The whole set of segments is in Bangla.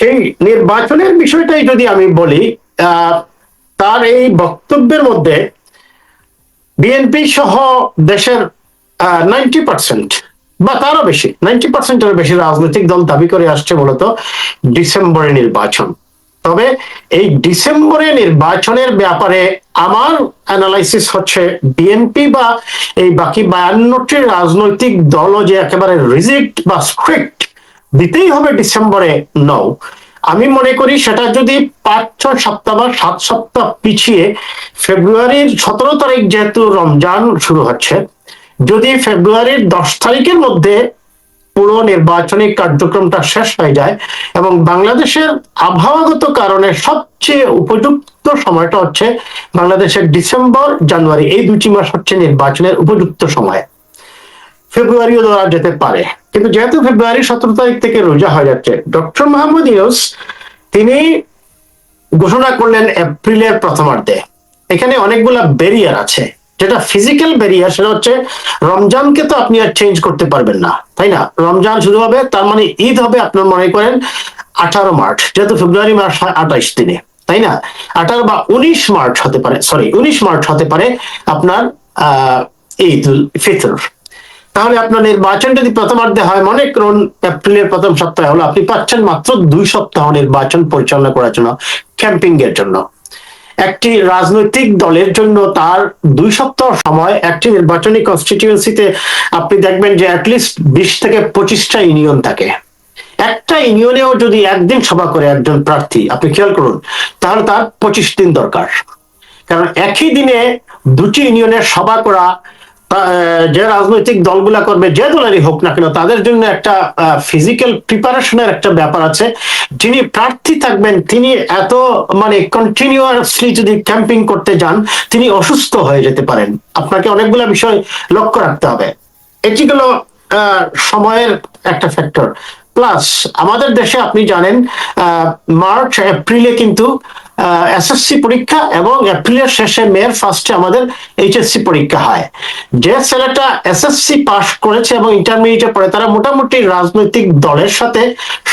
সেই নির্বাচনের বিষয়টাই যদি আমি বলি তার এই বক্তব্যের মধ্যে বিএনপি সহ দেশের নাইনটি পার্সেন্ট বা তারও বেশি নাইনটি পার্সেন্টের বেশি রাজনৈতিক দল দাবি করে আসছে মূলত ডিসেম্বরে নির্বাচন। তবে এই ডিসেম্বরে নির্বাচনের ব্যাপারে আমার অ্যানালাইসিস হচ্ছে বিএনপি বা এই বাকি বায়ান্নটি রাজনৈতিক দলও যে একেবারে রিজিক্ট বা স্ট্রিক্ট দিতেই হবে ডিসেম্বরে নও আমি মনে করি সেটা যদি পাঁচ, ছয় সপ্তাহ বা সাত সপ্তাহ পিছিয়ে ফেব্রুয়ারির সতেরো তারিখ যেহেতু রমজান শুরু হচ্ছে, যদি ফেব্রুয়ারির দশ তারিখের মধ্যে পুরো নির্বাচনী কার্যক্রমটা শেষ হয়ে যায় এবং বাংলাদেশের আবহাওয়াগত কারণে সবচেয়ে উপযুক্ত সময়টা হচ্ছে বাংলাদেশের ডিসেম্বর, জানুয়ারি, এই দুটি মাস হচ্ছে নির্বাচনের উপযুক্ত সময়। ফেব্রুয়ারিও ধরা যেতে পারে। কিন্তু যেহেতু ফেব্রুয়ারি সতেরো তারিখ থেকে রোজা হয়ে যাচ্ছে, ডক্টর মোহাম্মদ ইউস তিনি ঘোষণা করলেন এপ্রিলের প্রথমার্ধে। এখানে অনেকগুলা ব্যারিয়ার আছে। যেটা ফিজিক্যাল ব্যারিয়ার সেটা হচ্ছে রমজানকে তো আপনি আর চেঞ্জ করতে পারবেন না, তাই না? রমজান শুরু হবে, তার মানে ঈদ হবে আপনার মনে করেন আঠারো মার্চ, যেহেতু ফেব্রুয়ারি মাস আঠাইশ দিনে, তাই না? আঠারো বা উনিশ মার্চ হতে পারে সরি উনিশ মার্চ হতে পারে আপনার, আহ, ঈদ উল ফিতর। তাহলে আপনার নির্বাচন যদি প্রথমার্ধে হয়, মনে করুন এপ্রিলের প্রথম সপ্তাহে হলো, আপনি পাচ্ছেন মাত্র দুই সপ্তাহ নির্বাচন পরিচালনা করার জন্য ক্যাম্পিং এর জন্য। একটি রাজনৈতিক দলের জন্য তার দুই সপ্তাহ সময়, একটি নির্বাচনী কনস্টিটিউয়েন্সিতে আপনি দেখবেন যে অ্যাটলিস্ট বিশ থেকে পঁচিশটা ইউনিয়ন থাকে। একটা ইউনিয়নেও যদি একদিন সভা করে একজন প্রার্থী, আপনি খেয়াল করুন, তাহলে তার পঁচিশ দিন দরকার। কারণ একই দিনে দুটি ইউনিয়নের সভা করা যে রাজনৈতিক দলগুলা করবে, যে দলেরই হোক না কেন, তাদের জন্য একটা ফিজিক্যাল প্রিপারেশনের একটা ব্যাপার আছে। যিনি প্রার্থী থাকবেন, তিনি এত মানে কন্টিনিউয়াসলি যদি ক্যাম্পিং করতে যান, তিনি অসুস্থ হয়ে যেতে পারেন। আপনাকে অনেকগুলো বিষয় লক্ষ্য রাখতে হবে। এটি গেল সময়ের একটা ফ্যাক্টর প্লাস আমাদের দেশে আপনি জানেন মার্চ এপ্রিলে কিন্তু এসএসসি পরীক্ষা এবং এপ্রিলের শেষে মেয়ের ফার্স্টে আমাদের এইচএসসি পরীক্ষা হয়। যে ছেলেটা এসএসসি পাস করেছে এবং ইন্টারমিডিয়েটে পড়ে, তারা মোটামুটি রাজনৈতিক দলের সাথে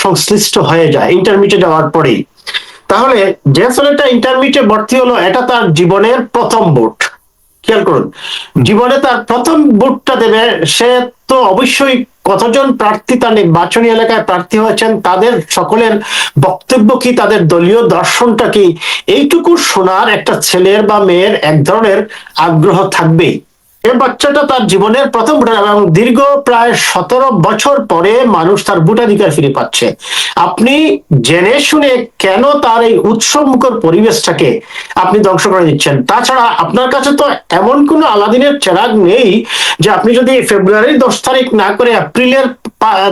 সংশ্লিষ্ট হয়ে যায় ইন্টারমিডিয়েট যাওয়ার পরেই। তাহলে, যে ছেলেটা ইন্টারমিডিয়েটে ভর্তি হলো, এটা তার জীবনের প্রথম ভোট। খেয়াল করুন, জীবনে তার প্রথম ভোটটা দেবে, সে তো অবশ্যই কতজন প্রার্থী তার নির্বাচনী এলাকায় প্রার্থী হয়েছেন, তাদের সকলের বক্তব্য কি, তাদের দলীয় দর্শনটা কি? এইটুকু শোনার একটা ছেলের বা মেয়ের এক ধরনের আগ্রহ থাকবেই। এ বাচ্চাটা তার জীবনের প্রথম ভোটার এবং দীর্ঘ প্রায় সতেরো বছর পরে মানুষ তার ভোটাধিকার ফিরে পাচ্ছে। আপনি জেনে শুনে কেন তার এই উৎসবমুখর পরিবেশটাকে আপনি ধ্বংস করে দিচ্ছেন? তাছাড়া আপনার কাছে তো এমন কোনো আলাদিনের চেরাগ নেই যে আপনি যদি ফেব্রুয়ারির দশ তারিখ না করে এপ্রিলের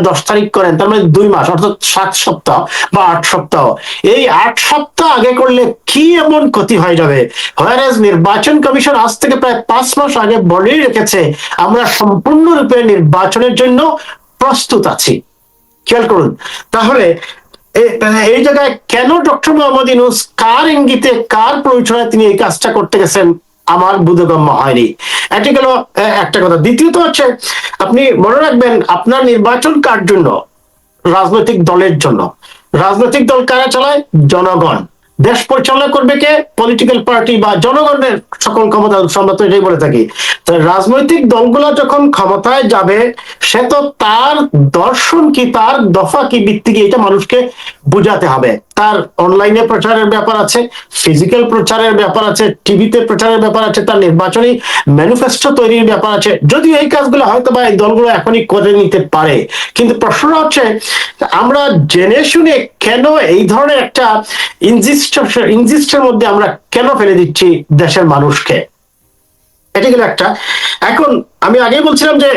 দশ তারিখ করেন, তার মানে দুই মাস, অর্থাৎ সাত সপ্তাহ বা আট সপ্তাহ। এই আট সপ্তাহ আগে করলে কি এমন ক্ষতি হয়ে যাবে? হোয়ারাজ নির্বাচন কমিশন আজ থেকে প্রায় পাঁচ মাস আগে বলেই রেখেছে, আমরা সম্পূর্ণরূপে নির্বাচনের জন্য প্রস্তুত আছি। খেয়াল করুন। তাহলে, এ- এই জায়গায় কেন ডক্টর মোহাম্মদ ইউনুস কার ইঙ্গিতে, কার প্রয়োজনে তিনি এই কাজটা করতে গেছেন? আমার বোধগম্য হয়নি। এটি গেল একটা কথা। দ্বিতীয়ত হচ্ছে, আপনি মনে রাখবেন, আপনার নির্বাচন কার জন্য? রাজনৈতিক দলের জন্য। রাজনৈতিক দল কারা চালায়? জনগণ। দেশ পরিচালনা করবে কে? পলিটিক্যাল পার্টি বা জনগণের সকল ক্ষমতা আমরা এটাই বলে থাকি। রাজনৈতিক দলগুলো যখন ক্ষমতায় যাবে, সে তো তার দর্শন কি, তার দফা কি ভিত্তিকে এটা মানুষকে বুঝাতে হবে। তার অনলাইনে প্রচারের ব্যাপার আছে ফিজিক্যাল প্রচারের ব্যাপার আছে টিভিতে প্রচারের ব্যাপার আছে, তার নির্বাচনী ম্যানিফেস্টো তৈরির ব্যাপার আছে। যদিও এই কাজগুলো হয়তো বা এই দলগুলো এখনই করে নিতে পারে। কিন্তু প্রশ্নটা হচ্ছে, আমরা জেনে শুনে কেন এই ধরনের একটা ইনজিস্ট ইনজিস্টের মধ্যে আমরা কেন ফেলে দিচ্ছি দেশের মানুষকে? এটি গেল একটা। এখন আমি আগে বলছিলাম যে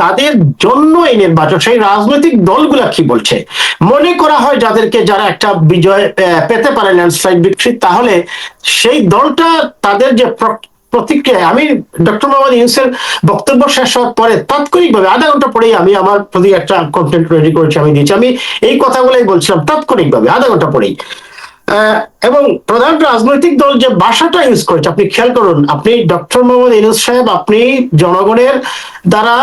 যাদের জন্য এই নির্বাচন, সেই রাজনৈতিক দলগুলা কি বলছে? মনে করা হয় যাদেরকে যারা একটা বিজয় পেতে পারে ল্যান্ডস্লাইড বিক্রি তাহলে সেই দলটা তাদের যে প্রতিক্রিয়া আমি ডক্টর মোহাম্মদ ইউসের বক্তব্য শেষ হওয়ার পরে তাৎক্ষণিকভাবে আধা ঘণ্টা পরেই আমি আমার প্রতি একটা কন্টেন্ট রেডি করেছি, আমি দিয়েছি। আমি এই কথাগুলোই বলছিলাম তাৎক্ষণিকভাবে, আধা ঘণ্টা পরেই। এবং প্রধান রাজনৈতিক দল যে ভাষাটা ইউজ করেছে আপনি খেয়াল করুন আপনি ডক্টর মোহাম্মদ ইনুস সাহেব আপনি জনগণের দ্বারা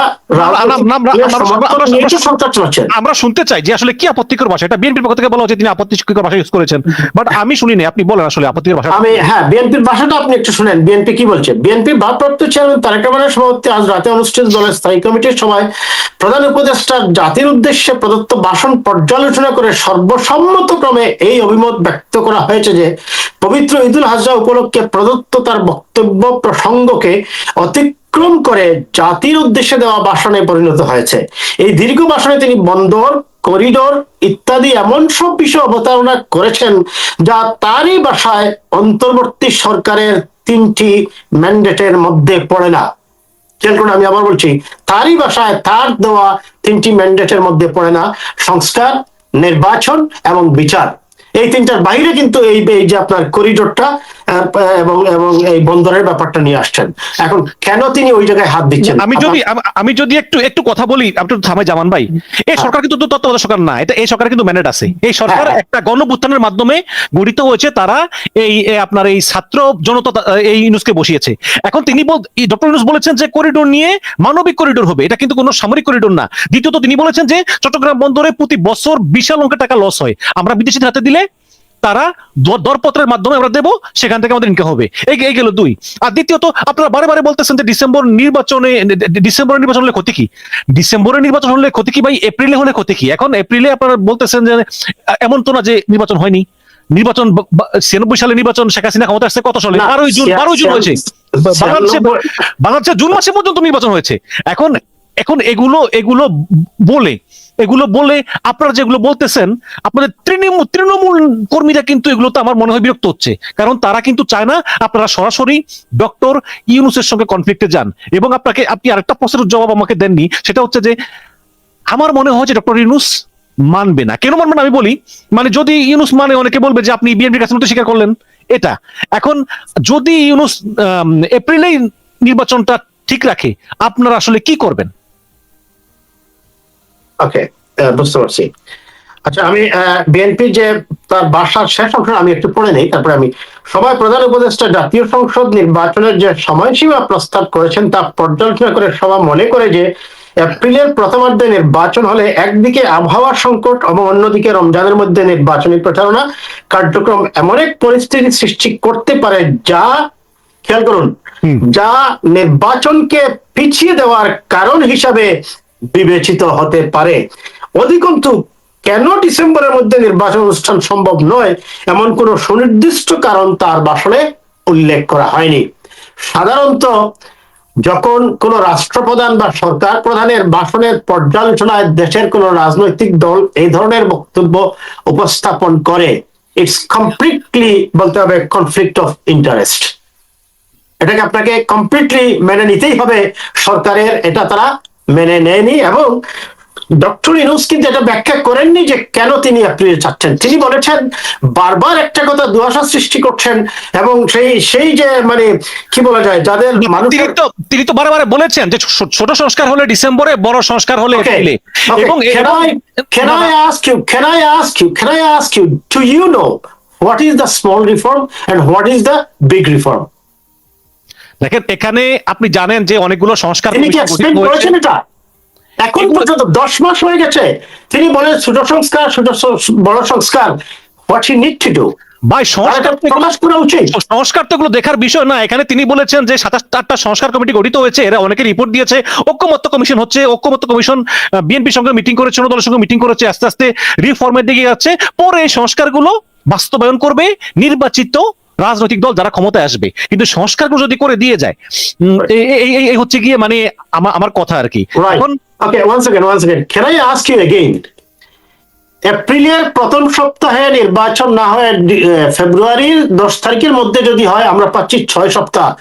আমরা- শুনতে চাই যে আসলে কি আপত্তিকর ভাষা। এটা বিএনপির পক্ষ থেকে বলা হচ্ছে তিনি আপত্তিকর ভাষা ইউজ করেছেন। বাট আমি শুনিনি আপনি বলেন আসলে আপত্তিকর ভাষা। আমি হ্যাঁ বিএনপির ভাষাটা আপনি একটু শুনেন। বিএনপি কি বলছে? বিএনপি ভারপ্রাপ্ত চেয়ারম্যান তারেক রহমানের সভাপতি আজ রাতে অনুষ্ঠিত দলের স্থায়ী কমিটির সভায় প্রধান উপদেষ্টা জাতির উদ্দেশ্যে প্রদত্ত ভাষণ পর্যালোচনা করে সর্বসম্মতক্রমে এই অভিমত ব্যক্ত করা হয়েছে যে পবিত্র ঈদুল হাজরা উপলক্ষে প্রদত্ত তার বক্তব্য প্রসঙ্গকে অতিক্রম করে জাতির উদ্দেশ্যে দেওয়া ভাষণে পরিণত হয়েছে। এই দীর্ঘ ভাষণে তিনি বন্দর, করিডোর ইত্যাদি এমন সব বিষয় অবতারণা করেছেন যা তারই বাসায় অন্তর্বর্তী সরকারের তিনটি ম্যান্ডেটের মধ্যে পড়ে না। আমি আবার বলছি, তারই বাসায় তার দেওয়া তিনটি ম্যান্ডেটের মধ্যে পড়ে না। সংস্কার, নির্বাচন এবং বিচার। এই তিনটার বাইরে কিন্তু এই যে আপনার করিডোরটা এবং এবং এই বন্দরের ব্যাপারটা নিয়ে আসছেন। এখন কেন তিনি ওই জায়গায় হাত দিচ্ছেন? আমি যদি আমি যদি একটু একটু কথা বলি আপনি একটু থামে জামান ভাই। এই সরকার কিন্তু তত্ত্বাবধায়ক সরকার না এটা এই সরকার কিন্তু ম্যান্ডেট আছে। এই সরকার হ্যাঁ। একটা গণভুত্থানের মাধ্যমে গঠিত হয়েছে তারা এই আপনার এই ছাত্র জনতা এই ইউনুসকে বসিয়েছে। এখন তিনি ডক্টর ইউনুস বলেছেন যে করিডোর নিয়ে মানবিক করিডোর হবে। এটা কিন্তু কোনো সামরিক করিডোর না। দ্বিতীয়ত তিনি বলেছেন যে চট্টগ্রাম বন্দরে প্রতি বছর বিশাল অঙ্কের টাকা লস হয়। আমরা বিদেশিদের হাতে দিলে তারা দরপত্রের মাধ্যমে আমরা দেবো সেখান থেকে আমাদের ইনকাম হবে। এই গেল দুই। আর দ্বিতীয়ত আপনারা বারে বারে বলতেছেন যে ডিসেম্বর নির্বাচনে ডিসেম্বরের নির্বাচন হলে ক্ষতি কি? ডিসেম্বরের নির্বাচন হলে ক্ষতি কি ভাই? এপ্রিলে হলে ক্ষতি কি? এখন এপ্রিলে আপনারা বলতেছেন যে এমন তো না যে নির্বাচন হয়নি। নির্বাচন ছিয়ানব্বই সালে নির্বাচন শেখ হাসিনা ক্ষমতা আসছে কত সালে? বারোই জুন বারোই জুন হয়েছে। বাংলাদেশে জুন মাসে পর্যন্ত নির্বাচন হয়েছে। এখন এখন এগুলো এগুলো বলে এগুলো বলে আপনারা যেগুলো বলতেছেন, আপনাদের তৃণমূল তৃণমূল কর্মীরা কিন্তু এগুলো তো আমার মনে হয় বিরক্ত হচ্ছে। কারণ তারা কিন্তু চায় না আপনারা সরাসরি ডক্টর ইউনুসের সঙ্গে কনফ্লিক্টে যান। এবং আপনাকে, আপনি আরেকটা প্রশ্নের জবাব আমাকে দেননি, সেটা হচ্ছে যে, আমার মনে হয় যে ডক্টর ইউনুস মানবে না। কেন মানবে না? আমি বলি মানে যদি ইউনুস মানে অনেকে বলবে যে আপনি বিএনপির কাছে মতো স্বীকার করলেন। এটা, এখন যদি ইউনুস এপ্রিলেই নির্বাচনটা ঠিক রাখে, আপনারা আসলে কি করবেন? ওকে বুঝতে পারছি। আচ্ছা আমি বিএনপি যে তার বাসার শেষ অংশ আমি একটু পড়ে নেই তারপরে আমি সবাই প্রধান উপদেষ্টা জাতীয় সংসদ নির্বাচনের যে সময়সীমা প্রস্তাব করেছেন তা পর্যালোচনা করে সবাই মনে করে যে এপ্রিলের প্রথমার্ধে নির্বাচন হলে একদিকে আবহাওয়া সংকট এবং অন্যদিকে রমজানের মধ্যে নির্বাচনী প্রচারণা কার্যক্রম এমন এক পরিস্থিতি সৃষ্টি করতে পারে যা খেয়াল করুন যা নির্বাচনকে পিছিয়ে দেওয়ার কারণ হিসাবে বিবেচিত হতে পারে। অধিকন্তু, কেন ডিসেম্বরের মধ্যে নির্বাচন অনুষ্ঠান সম্ভব নয়? এমন কোন সুনির্দিষ্ট কারণ তার ভাষণে উল্লেখ করা হয়নি। সাধারণত, যখন কোন রাষ্ট্রপ্রধান বা সরকার প্রধানের ভাষণের পর্যালোচনায় দেশের কোন রাজনৈতিক দল এই ধরনের বক্তব্য উপস্থাপন করে ইটস কমপ্লিটলি বলতে হবে কনফ্লিক্ট অফ ইন্টারেস্ট এটাকে আপনাকে কমপ্লিটলি মেনে নিতেই হবে সরকারের, এটা তারা মেনে নেয়নি এবং ডক্টর ইনুস কিন্তু এটা ব্যাখ্যা করেননি যে কেন তিনি এপ্রিলে চাচ্ছেন তিনি বলেছেন বারবার একটা কথা দুয়াশা সৃষ্টি করছেন এবং সেই সেই যে মানে কি বলা যায় যাদের তিনি তো তিনি তো বারে বারে বলেছেন যে ছোট সংস্কার হলে ডিসেম্বরে বড় সংস্কার হলে. এপ্রিলে. এবং Can I ask you? Can I ask you? Can I ask you? Do you know what is the small reform and what is the big reform? দেখেন এখানে আপনি জানেন যে অনেকগুলো সংস্কার এখন পর্যন্ত দশ মাস হয়ে গেছে। তিনি বলেন ছোট সংস্কার ছোট বড় সংস্কার। What he need to do ভাই সংস্কার তো দেখার বিষয় না। এখানে তিনি বলেছেন যে সাতাশ আটটা সংস্কার কমিটি গঠিত হয়েছে। এরা অনেকে রিপোর্ট দিয়েছে। ঐক্যমত্য কমিশন হচ্ছে ঐক্যমত্য কমিশন বিএনপির সঙ্গে মিটিং করেছে অন্য দলের সঙ্গে মিটিং করেছে। আস্তে আস্তে রিফর্মের দিকে যাচ্ছে। পরে এই সংস্কারগুলো বাস্তবায়ন করবে। নির্বাচিত রাজনৈতিক দল যারা ক্ষমতায় আসবে। কিন্তু সংস্কারগুলো যদি করে দিয়ে যায় এই- হচ্ছে গিয়ে মানে আমার আমার কথা আর কি। এখন okay one second one second can I ask you again এপ্রিলের প্রথম সপ্তাহে নির্বাচন না হয় ফেব্রুয়ারির দশ তারিখের মধ্যে যদি হয় আমরা পাচ্ছি ছয় সপ্তাহ।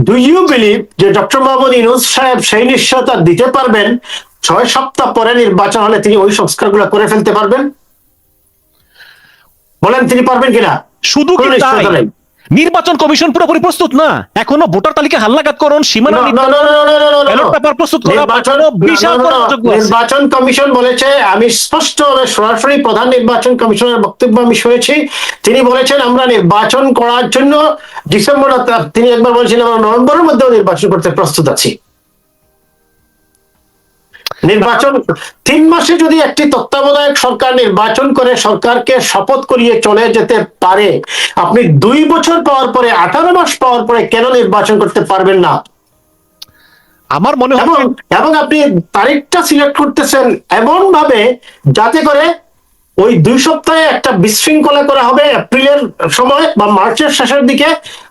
ডু ইউ বিলিভ যে ডক্টর মোহাম্মদ ইনুস সাহেব সেই নিশ্চয়তা দিতে পারবেন? ছয় সপ্তাহ পরে নির্বাচন হলে তিনি ওই সংস্কারগুলো করে ফেলতে পারবেন? বলেন তিনি পারবেন কিনা? শুধু কি তাই? নির্বাচন কমিশন পুরোপুরি প্রস্তুত না? এখনও ভোটার তালিকা হাল্লাঘাত করুন সীমানা ব্যালট পেপার প্রস্তুত করা নির্বাচন বিশাল। নির্বাচন কমিশন বলেছে আমি স্পষ্ট সরাসরি প্রধান নির্বাচন কমিশনের বক্তব্য আমি শুনেছি। তিনি বলেছেন আমরা নির্বাচন করার জন্য ডিসেম্বর তিনি একবার বলেছিলেন আমরা নভেম্বরের মধ্যেও নির্বাচন করতে প্রস্তুত আছি। নির্বাচন তিন মাসে যদি একটি তত্ত্বাবধায়ক সরকার নির্বাচন করে সরকারকে শপথ করিয়ে চলে যেতে পারে আপনি দুই বছর পাওয়ার পরে আঠারো মাস পাওয়ার পরে কেন নির্বাচন করতে পারবেন না? আমার মনে হয় এবং এবং আপনি তারিখটা সিলেক্ট করতেছেন এমন ভাবে যাতে করে ওই দুই সপ্তাহে একটা বিশৃঙ্খলা করা হবে এপ্রিলের সময় বা মার্চের শেষের দিকে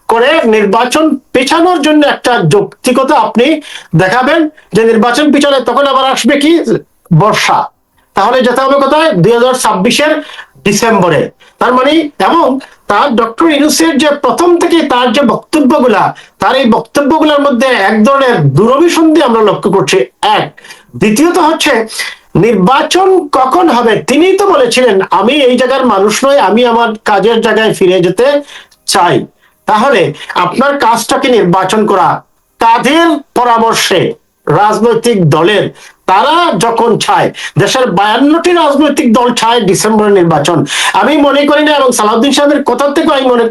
করে নির্বাচন পেছানোর জন্য একটা যৌক্তিকতা আপনি দেখাবেন যে নির্বাচন পিছনে তখন আবার আসবে কি? বর্ষা। তাহলে যেতে হবে কোথায় দুই হাজার ছাব্বিশের ডিসেম্বরে। তার মানে এবং তার ডক্টর ইনুসের যে প্রথম থেকে তার যে বক্তব্যগুলা, তার এই বক্তব্যগুলোর মধ্যে এক ধরনের দুরভিসন্ধি আমরা লক্ষ্য করছি। এক, দ্বিতীয়ত হচ্ছে নির্বাচন কখন হবে? তিনি তো বলেছিলেন, আমি এই জায়গার মানুষ নই, আমি আমার কাজের জায়গায় ফিরে যেতে চাই। তাহলে আপনার কাজটাকে নির্বাচন করা? কাদের পরামর্শে রাজনৈতিক দলের তারা যখন চায় দেশের বায়ান্নটি রাজনৈতিক দল চায় ডিসেম্বর নির্বাচন। আমি মনে করি না, এবং সালাউদ্দিন সাহেবের কথা থেকে আমি মনে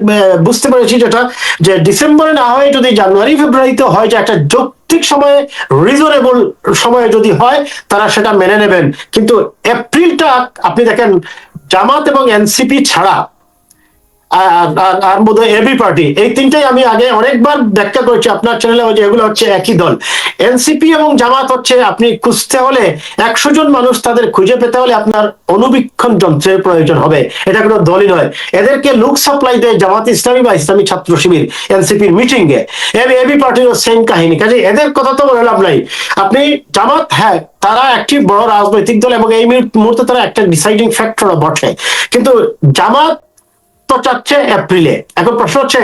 বুঝতে পেরেছি যেটা, যে ডিসেম্বরে না হয় যদি জানুয়ারি, ফেব্রুয়ারিতে হয় যে একটা যৌক্তিক সময়ে রিজনেবল সময়ে যদি হয়, তারা সেটা মেনে নেবেন। কিন্তু এপ্রিলটা, আপনি দেখেন, জামাত এবং এনসিপি ছাড়া আর বোধ এবি পার্টি এই তিনটাই আমি আগে অনেকবার ব্যাখ্যা করেছি। আপনার চ্যানেলে যে এগুলো হচ্ছে একই দল। এনসিপি এবং জামাত হচ্ছে, আপনি খুঁজতে হলে একশো জন মানুষ তাদের খুঁজে পেতে হলে আপনার অনুবীক্ষণ যন্ত্রের প্রয়োজন হবে। এটা কোনো দলই নয়। এদেরকে লুক সাপ্লাই দেয় জামাত ইসলামী বা ইসলামী ছাত্র শিবির এনসিপির মিটিং এ। এবি পার্টির সেম কাহিনী। কাজে এদের কথা তো বলে লাভ নাই। আপনি জামাত হ্যাঁ তারা একটি বড় রাজনৈতিক দল এবং এই মুহূর্তে তারা একটা ডিসাইডিং ফ্যাক্টরও বটে। কিন্তু জামাত তো চাচ্ছে এপ্রিলে এখন প্রশ্ন হচ্ছে,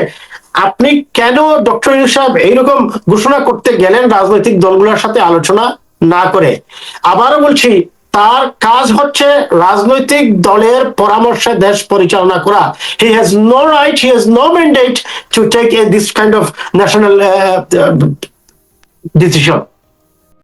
আপনি কেন ডক্টর ইউনুস সাহেব এইরকম ঘোষণা করতে গেলেন রাজনৈতিক দলগুলোর সাথে আলোচনা না করে? আবারও বলছি, তার কাজ হচ্ছে রাজনৈতিক দলের পরামর্শে দেশ পরিচালনা করা। He has no right he has no mandate to take a this kind of national decision